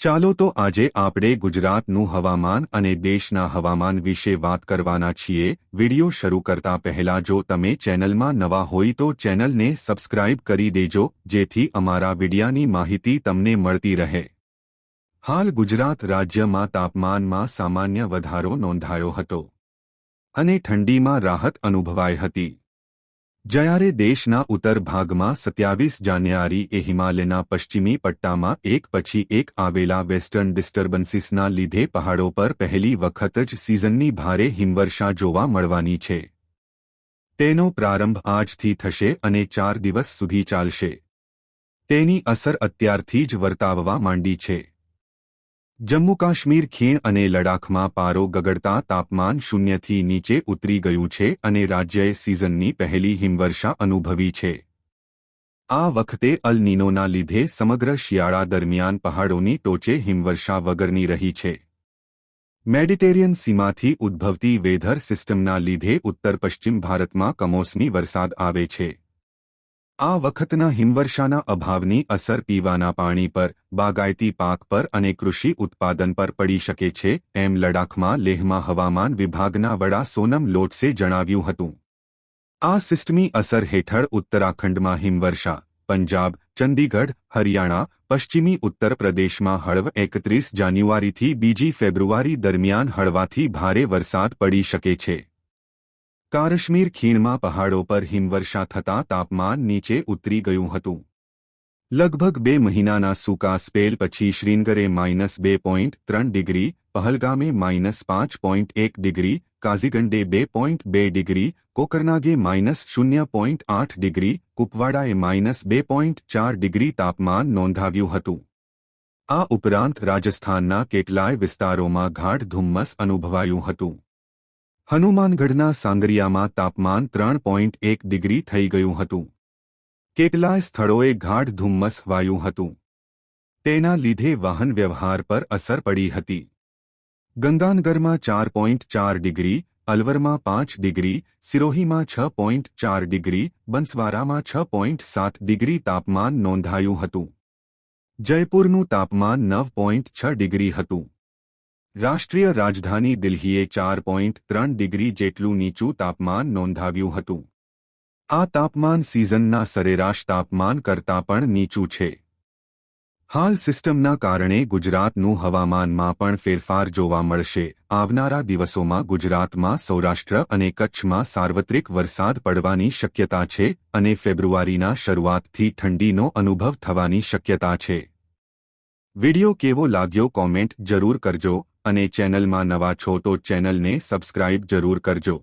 ચાલો તો આજે આપણે ગુજરાતનું હવામાન અને દેશના હવામાન વિશે વાત કરવાના છીએ. વિડિયો શરૂ કરતા પહેલા જો તમે ચેનલમાં નવા હોય તો ચેનલને સબસ્ક્રાઇબ કરી દેજો, જેથી અમારા વિડિયાની માહિતી તમને મળતી રહે. હાલ ગુજરાત રાજ્યમાં તાપમાનમાં સામાન્ય વધારો નોંધાયો હતો અને ઠંડીમાં રાહત અનુભવાઈ હતી. જ્યારે દેશના ઉત્તર ભાગમાં સત્યાવીસ જાન્યુઆરીએ હિમાલયના પશ્ચિમી પટ્ટામાં એક પછી એક આવેલા વેસ્ટર્ન ડિસ્ટર્બન્સીસના લીધે પહાડો પર પહેલી વખત જ સિઝનની ભારે હિમવર્ષા જોવા મળવાની છે. તેનો પ્રારંભ આજથી થશે અને ચાર દિવસ સુધી ચાલશે. તેની અસર અત્યારથી જ વર્તાવવા માંડી છે. જમ્મુ કાશ્મીર ખીણ અને લડાખમાં પારો ગગડતા તાપમાન શૂન્યથી નીચે ઉતરી ગયું છે અને રાજ્યએ સિઝનની પહેલી હિમવર્ષા અનુભવી છે. આ વખતે અલનીનોના લીધે સમગ્ર શિયાળા દરમિયાન પહાડોની ટોચે હિમવર્ષા વગરની રહી છે. મેડિટેરિયન સીમાથી ઉદ્ભવતી વેધર સિસ્ટમના લીધે ઉત્તર પશ્ચિમ ભારતમાં કમોસમી વરસાદ આવે છે. આ વખતના હિમવર્ષાના અભાવની અસર પીવાના પાણી પર, બાગાયતી પાક પર અને કૃષિ ઉત્પાદન પર પડી શકે છે, એમ લડાખમાં લેહમાં હવામાન વિભાગના વડા સોનમ લોટસે જણાવ્યું હતું. આ સિસ્ટમી અસર હેઠળ ઉત્તરાખંડમાં હિમવર્ષા, પંજાબ, ચંદીગઢ, હરિયાણા, પશ્ચિમી ઉત્તર પ્રદેશમાં હળવ એકત્રીસ જાન્યુઆરીથી બીજી ફેબ્રુઆરી દરમિયાન હળવાથી ભારે વરસાદ પડી શકે છે. કાશ્મીર ખીણમાં પહાડો પર હિમવર્ષા થતાં તાપમાન નીચે ઉતરી ગયું હતું. લગભગ બે મહિનાના સૂકા સ્પેલ પછી શ્રીનગરે માઇનસ બે પોઈન્ટ ત્રણ ડિગ્રી, પહલગામે માઇનસ પાંચ પોઈન્ટ એક ડિગ્રી, કાઝીગંડે બે પોઈન્ટ બે ડિગ્રી, કોકરનાગે માઇનસ શૂન્ય પોઈન્ટ આઠ ડિગ્રી, કુપવાડાએ માઇનસ બે પોઈન્ટ ચાર ડિગ્રી તાપમાન નોંધાવ્યું હતું. આ ઉપરાંત રાજસ્થાનના કેટલાય વિસ્તારોમાં ગાઢ ધુમ્મસ અનુભવાયું હતું. હનુમાનગઢના સાંગરિયામાં તાપમાન ત્રણ પોઈન્ટ એક ડિગ્રી થઈ ગયું હતું. કેટલાય સ્થળોએ ગાઢ ધુમ્મસ વાયું હતું. તેના લીધે વાહન વ્યવહાર પર અસર પડી હતી. ગંગાનગરમાં ચાર પોઈન્ટ ચાર ડિગ્રી, અલવરમાં પાંચ ડિગ્રી, સિરોહીમાં છ પોઈન્ટ ચાર ડિગ્રી બંસવારામાં છ પોઈન્ટ સાત ડિગ્રી તાપમાન નોંધાયું હતું. જયપુરનું તાપમાન નવ પોઈન્ટ છ ડિગ્રી હતું. રાષ્ટ્રીય રાજધાની દિલ્હીએ ચાર પોઇન્ટ ત્રણ ડિગ્રી જેટલું નીચું તાપમાન નોંધાવ્યું હતું. આ તાપમાન સિઝનના સરેરાશ તાપમાન કરતાં પણ નીચું છે. હાલ સિસ્ટમના કારણે ગુજરાતનું હવામાનમાં પણ ફેરફાર જોવા મળશે. આવનારા દિવસોમાં ગુજરાતમાં સૌરાષ્ટ્ર અને કચ્છમાં સાર્વત્રિક વરસાદ પડવાની શક્યતા છે અને ફેબ્રુઆરીના શરૂઆતથી ઠંડીનો અનુભવ થવાની શક્યતા છે. વિડિયો કેવો લાગ્યો કોમેન્ટ જરૂર કરજો. અને ચેનલમાં નવા છો તો ચેનલને સબસ્ક્રાઇબ જરૂર કરજો.